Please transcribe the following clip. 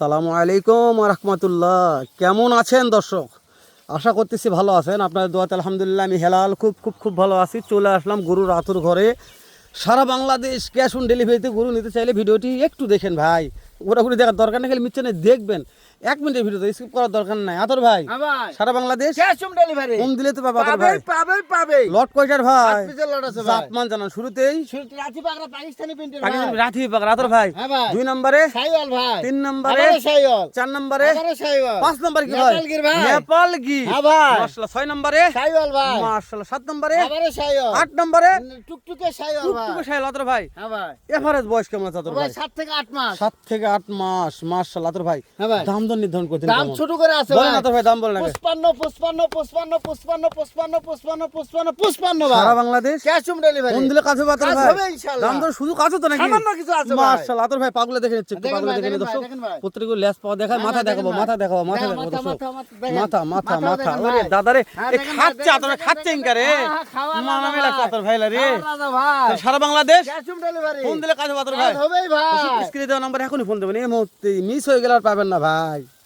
আসসালামু আলাইকুম রহমতুল্লাহ। কেমন আছেন দর্শক? আশা করতেছি ভালো আছেন। আপনাদের দোয়াতে আলহামদুলিল্লাহ আমি হেলাল, খুব খুব খুব ভালো আছি। চলে আসলাম গরুর আতুর ঘরে। সারা বাংলাদেশ ক্যাশ অন ডেলিভারিতে গুরু নিতে চাইলে ভিডিওটি একটু দেখেন ভাই। ঘোরাঘুরি দেখার দরকার নেই খালি মিচ্ছে দেখবেন। এক মিনিটের ভিডিওতে স্কিপ করার দরকার নাই। আতর ভাই ভাই। সারা বাংলাদেশ ডেলিভারি। দিলে তো ভাই। পাবে পাবে লট কয়টার ভাই? ভাই। জাতমান জানান শুরুতেই। রাতি পাকড়া পাকিস্তানি প্রিন্টের ভাই। রাথি আতর ভাই। হ্যাঁ দুই নম্বরে সাইওয়াল ভাই। তিন নম্বরে সাইওয়াল। চার নম্বরে সাইওয়াল। পাঁচ নম্বর কি ভাই? নেপাল গি হ্যাঁ ভাই। মাশাআল্লাহ ছয় নম্বরে। সাইওয়াল ভাই। মাশাআল্লাহ সাত নম্বরে। সাইওয়াল। আট নম্বরে। টুকটুকে সাইওয়াল ভাই। টুকটুকে আতর ভাই। হ্যাঁ ভাই। এভারেজ বয়স কেমন আছে আতর ভাই ভাই? সাত থেকে আট মাস। সাত থেকে আট মাস হ্যাঁ ভাই দাম দর নির্ধারণ করতে দাম ছোট করে আছে ভাই। দাম সারা বাংলাদেশ? ডেলিভারি। কোন দিলে কাছে ভাই। হবে ইনশাআল্লাহ। দাম দর শুধু কাছে তো নাকি? সামান্য কিছু আছে ভাই। পাগলা দেখে নিচ্ছে পাগলা দেখে নিচ্ছে দর্শক পাওয়া দেখায় হ্যাঁ, মাথা দেখাবো মাথা দেখাবো মাথা হ্যাঁ, দেখাবো দর্শক। মাথা মাথা মাথা দাদা রে খাচ্ছে খাচ্ছে মেলা ভাই। সারা বাংলাদেশ? Cash delivery. কোন দিলে কাছে ভাই। হবেই ভাই। স্ক্রিনে দেওয়া নাম্বার এখনই ফোন দেবেন এই মুহূর্তে মিস হয়ে গেলে আর পাবেন না ভাই।